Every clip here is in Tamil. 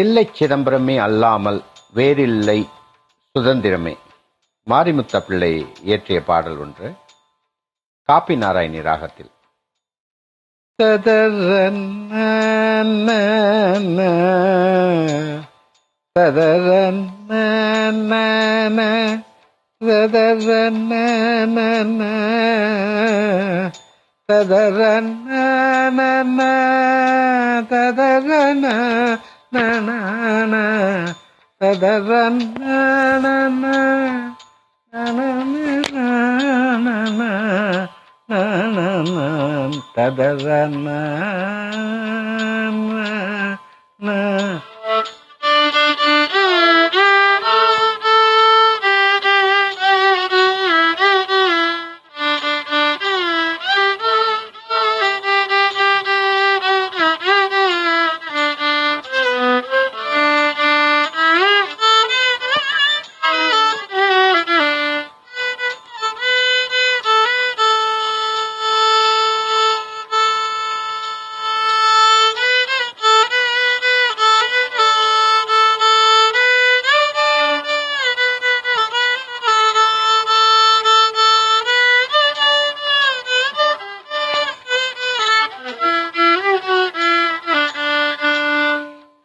தில்லை சிதம்பரமே அல்லாமல் வேறில்லை சுதந்திரமே. மாரிமுத்த பிள்ளை இயற்றிய பாடல் ஒன்று காப்பி நாராயணி ராகத்தில். ததரன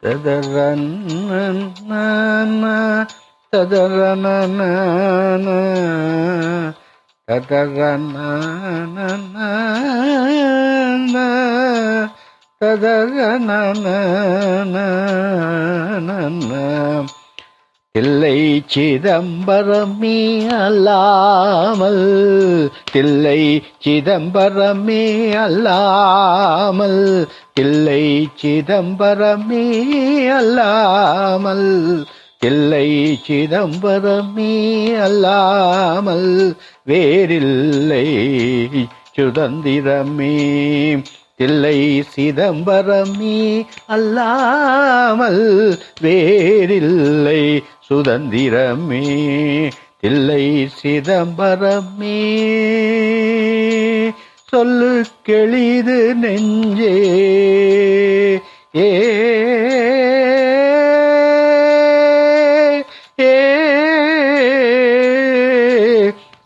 తదరన్న తదరన తదరన తదరన தில்லை சிதம்பரமே அல்லாமல் தில்லை சிதம்பரமே அல்லாமல் தில்லை சிதம்பரமே அல்லாமல் தில்லை சிதம்பரமே அல்லாமல் வேறில்லை சுதந்திரமே. தில்லை சிதம்பரமே அல்லாமல் வேறில்லை சுதந்திரமே. தில்லை சிதம்பரமே. சொல்லு கெளிது நெஞ்சே.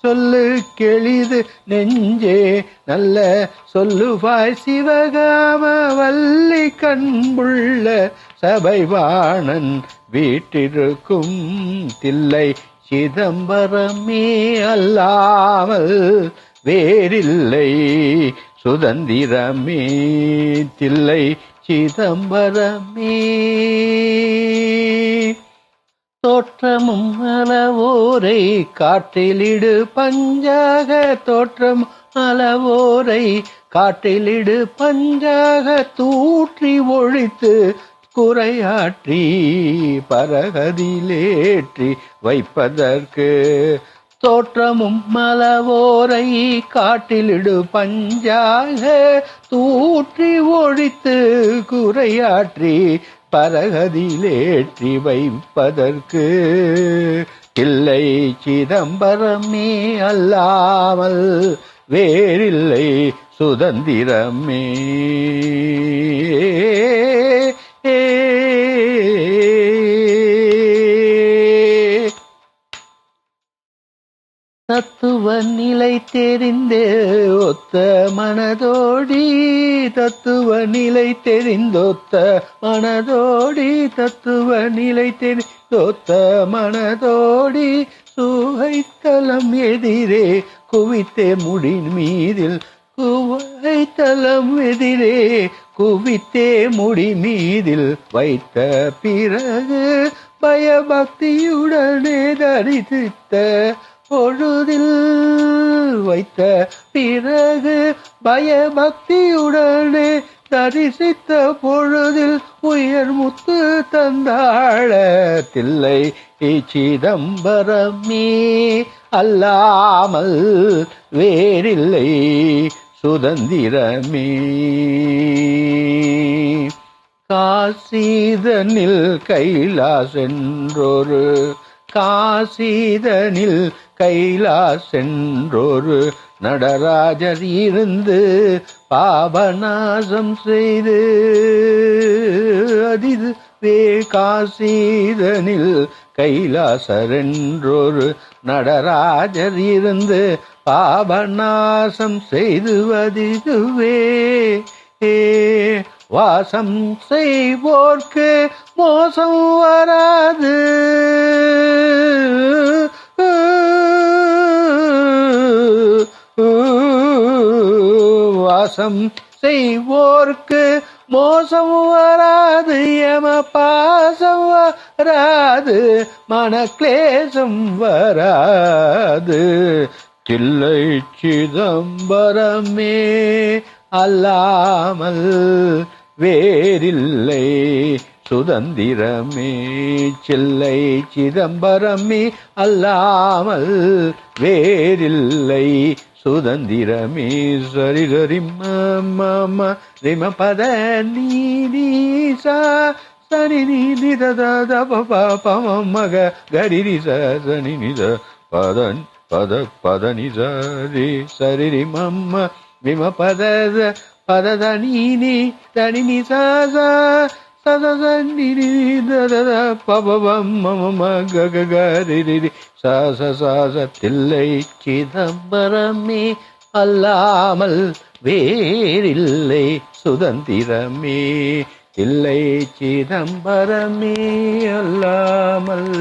சொல்லு கெளிது நெஞ்சே. நல்ல சொல்லுவாய் சிவகாம வல்லி கண்புள்ள சபைவாணன் வீட்டிருக்கும் தில்லை சிதம்பரமே அல்லாமல் வேறில்லை. சுதந்திரமே தில்லை சிதம்பரமே. தோற்றமும் அளவோரை காட்டிலிடு பஞ்சாக தோற்றம் அளவோரை காட்டிலிடு பஞ்சாக தூற்றி ஒழித்து குறையாற்றி பரகதிலேற்றி வைப்பதற்கு தோற்றமும் மலவோரை காட்டிலிடு பஞ்சாக தூற்றி ஒழித்து குறையாற்றி பரகதியிலேற்றி வைப்பதற்கு இல்லை சிதம்பரமே அல்லாமல் வேறில்லை சுதந்திரமே. தத்துவ நிலை தெரிந்தே ஒத்த மனதோடி தத்துவ நிலை தெரிந்தொத்த மனதோடி தத்துவ நிலை தெரிந்தொத்த மனதோடி சுகைத்தலம் எதிரே குவித்தே முடின் மீதில் குவைத்தலம் எதிரே குவித்தே முடி மீதில் வைத்த பிறகு பயபக்தியுடனே தரிசித்த பொழுதில் வைத்த பிறகு பயபக்தியுடனே தரிசித்த பொழுதில் உயர் முத்து தந்தாழ தில்லை சிதம்பரமே அல்லாமல் வேறில்லை. சுதந்திரமே. காசீதனில் கைலாஸ் என்றொரு காசீதனில் கைலாஸ் சென்றொரு நடராஜர் இருந்து பாபநாசம் செய்து அதிது வே காசீதனில் கைலாசரென்றொரு நடராஜர் இருந்து பாபநாசம் செய்துவதிதுவே ஏ வாசம் செய்வோர்க்கு மோசம் வராது. வாசம் செய்வோர்க்கு மோசம் வராது யம பாசம் வராது மனக்லேசம் வராது. தில்லை சிதம்பரமே அல்லாமல் வேறில்லை. சுதந்திரமே செல்லை சிதம்பரமே அல்லாமல் வேறில்லை. சுதந்திரமே சரி சரி மம ரிம பத நீசா சனி நீதி பம மக கரிரி சனி நித பதன் பத பத நிசரி சரி ரி மம்ம விம பத பத தனி நிசாசா சத நிரி தத பபம் மம கக சாச சாச தில்லை சிதம்பரமே அல்லாமல் வேறில்லை சுதந்திரமே. இல்லை சிதம்பரமே அல்லாமல்.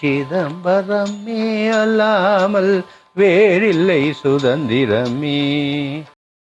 சிதம்பரமே அல்லாமல் வேறில்லை சுதந்திரமே.